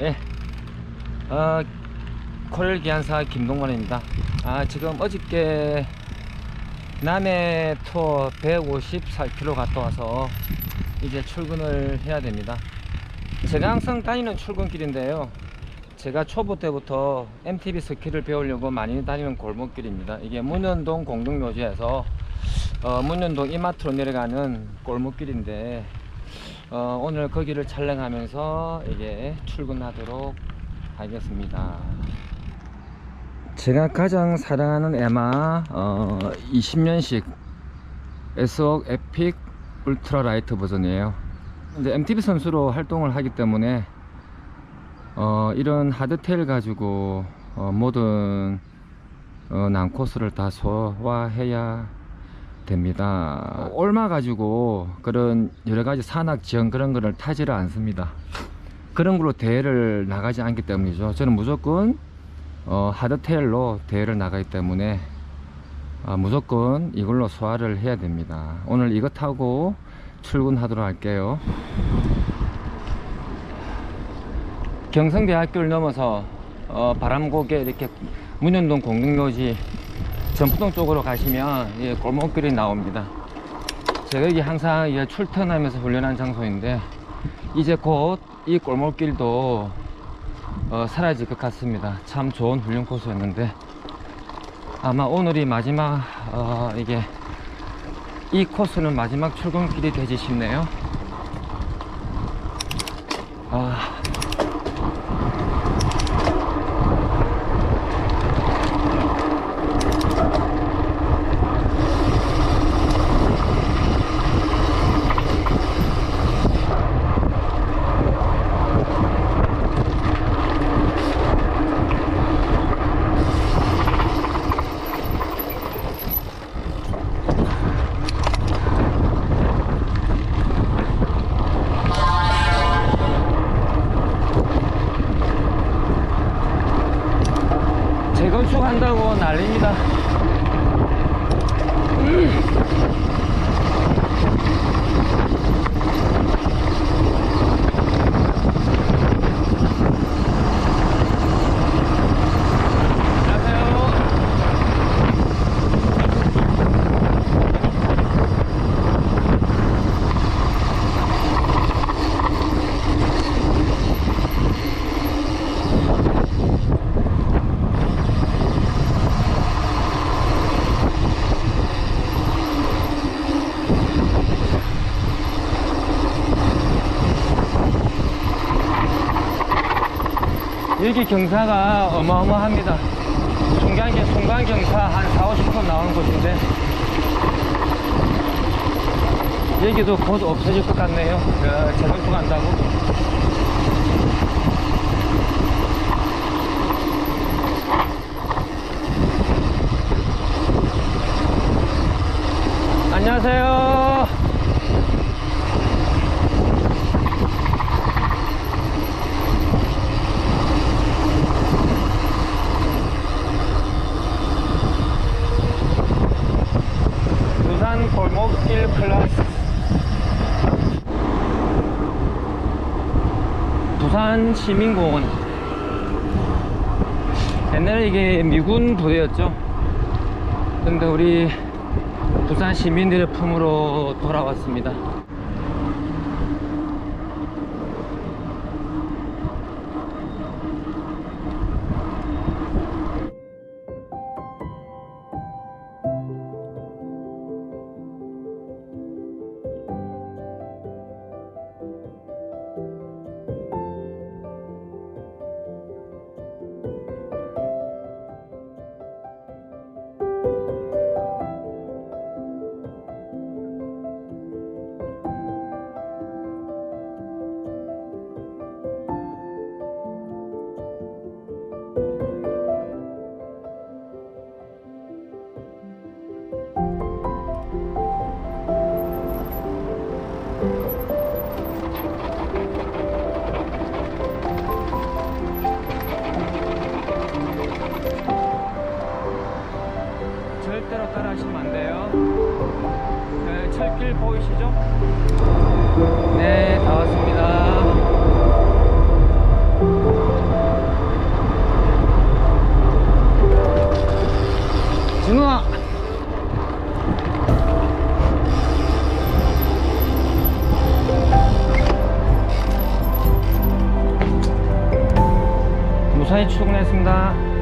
예. 어, 코렐 기안사 김동건입니다. 아, 지금 어저께 남해 투어 154km 갔다 와서 이제 출근을 해야 됩니다. 제가 항상 다니는 출근길인데요. 제가 초보 때부터 MTB 스키를 배우려고 많이 다니는 골목길입니다. 이게 문현동 공동묘지에서 어, 문현동 이마트로 내려가는 골목길인데 어, 오늘 거기를 촬영하면서 이제 출근하도록 하겠습니다. 제가 가장 사랑하는 에마 어, 20년식 에스웍 에픽 울트라 라이트 버전이에요. 근데 MTB 선수로 활동을 하기 때문에 어, 이런 하드테일 가지고 어, 모든 어, 난코스를 다 소화해야 됩니다. 올마 가지고 그런 여러 가지 산악 지형 그런 거를 타지를 않습니다. 그런 걸로 대회를 나가지 않기 때문이죠. 저는 무조건 어, 하드테일로 대회를 나가기 때문에 아, 무조건 이걸로 소화를 해야 됩니다. 오늘 이거 타고 출근하도록 할게요. 경성대학교를 넘어서 어, 바람고개 이렇게 문현동 공동묘지 전포동 쪽으로 가시면 예, 골목길이 나옵니다. 제가 여기 항상 예, 출퇴근하면서 훈련한 장소인데 이제 곧 이 골목길도 어, 사라질 것 같습니다. 참 좋은 훈련 코스였는데 아마 오늘이 마지막 어, 이게 이 코스는 마지막 출근길이 되지 싶네요. 아. 재건축 한다고 난립니다. 안녕하세요. 여기 경사가 어마어마합니다. 중간, 중간 경사 한 4, 50분 나오는 곳인데, 여기도 곧 없어질 것 같네요. 그 재건축 한다고. 1 골목길 클래스 부산 시민공원. 옛날에 이게 미군 부대였죠? 근데 우리 부산 시민들의 품으로 돌아왔습니다. 보이시죠? 네, 다 왔습니다. 진우아 무사히 출근했습니다